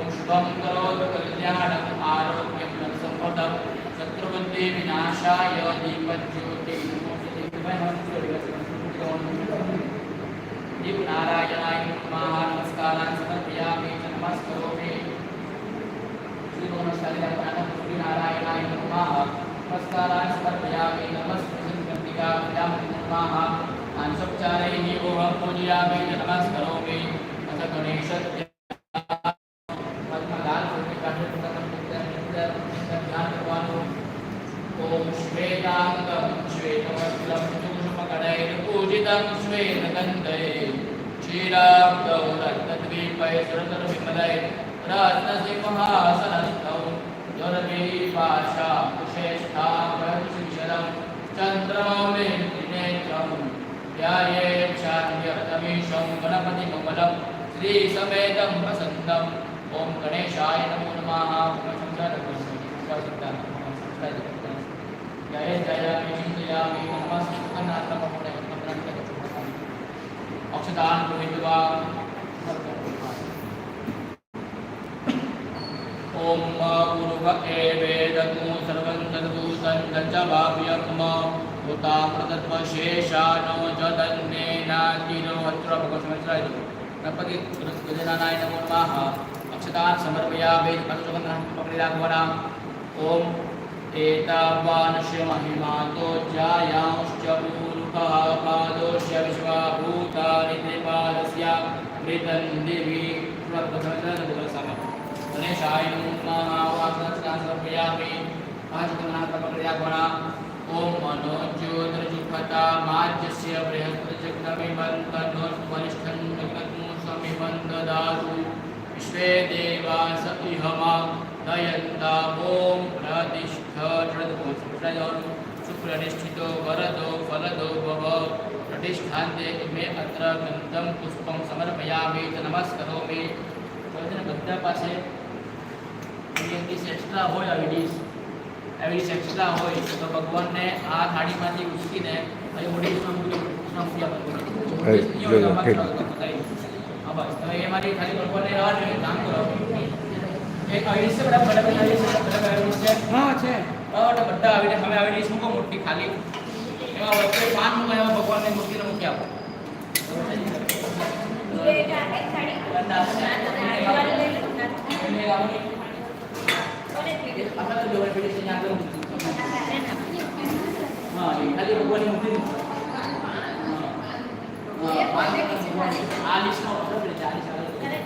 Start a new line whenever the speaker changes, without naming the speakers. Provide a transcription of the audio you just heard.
शुभम करोतु कल्याणम आरोग्यम धनसंपदम शत्रुबुद्धि विनाशाय दीपज्योति दीप नारायणाय नमः नमस्कारान् समर्पयामि नमस्करोमि श्री श्री नारायणाय नमः नमस्कारान् समर्पयामि नमस्कृतिकाभ्यां नमः अंशोपचारैः ओहं पूजयामि नमस्करोमि ध्यान करवानो ओम श्वेतांगं श्वेतवस्त्रं चूषमकणैर्पूजितं श्वेतगन्धै क्षीराब्दौरत्नद्वीपै सुरतरविमलै रत्नसिंहासनस्थौ दुर्भिपाशाकुशेष्ठाभरशिशरं चन्द्रमौलिनेत्रं ध्याये शान्त्यर्थमीशं गणपतिमङ्गलं श्रीसमेतं प्रसन्नम् ॐ गणेशाय नमो नमः। अक्षदान् गृहीत्वा ॐ गुरुव एवेदतु सर्वं तद्भूतं तच्च भाव्यम् हुतामृतत्वशेषानो जदन्नेनातिरो अत्र भगवत्समस्राय गणपति गजनानाय नमो नमः। अक्षतान् समर्पयामि पञ्चसुगन्धः पकडिराघवना ॐ एतावानस्य महिमातो जायांश्च मूर्खः पादोश्च दिवि गणेशाय नमः वासनान् समर्पयामि पञ्चसुगन्धः पकडिराघवना ॐ मनोज्योतिर्जुपता माज्यस्य बृहस्पतिचक्रमिमन्तनोत्वनिष्ठं जगत्मुषमिमं ददातु विश्वे देवास इहमा दयन्ता ॐ प्रतिष्ठ सुप्रतिष्ठितो वरदो फलदो भव प्रतिष्ठान्ते इमे अत्र गन्धं पुष्पं समर्पयामि च नमस्करोमि બધાને બધા પાસે એક ડીશ એક્સ્ટ્રા હોય આવી ડીશ આવી ડીશ એક્સ્ટ્રા હોય તો ભગવાનને આ થાળીમાંથી ઉચકીને અહીં મોટી મૂકી મૂકી આપવાનું
Hey, yo, yo, hey.
હા બસ હવે એ મારી ખાલી ભગવાનને રહેવા જોઈએ કામ કરો એક આવી ડીશ છે બધા બધા બધા ડીશ છે બધા બધા ડીશ છે
હા છે
બરાબર બધા આવી હવે આવી ડીશ મૂકો મોટી ખાલી હા વચ્ચે પાન મૂકાય એમાં ભગવાનની મૂકી આપો હા ખાલી ભગવાનની મૂર્તિ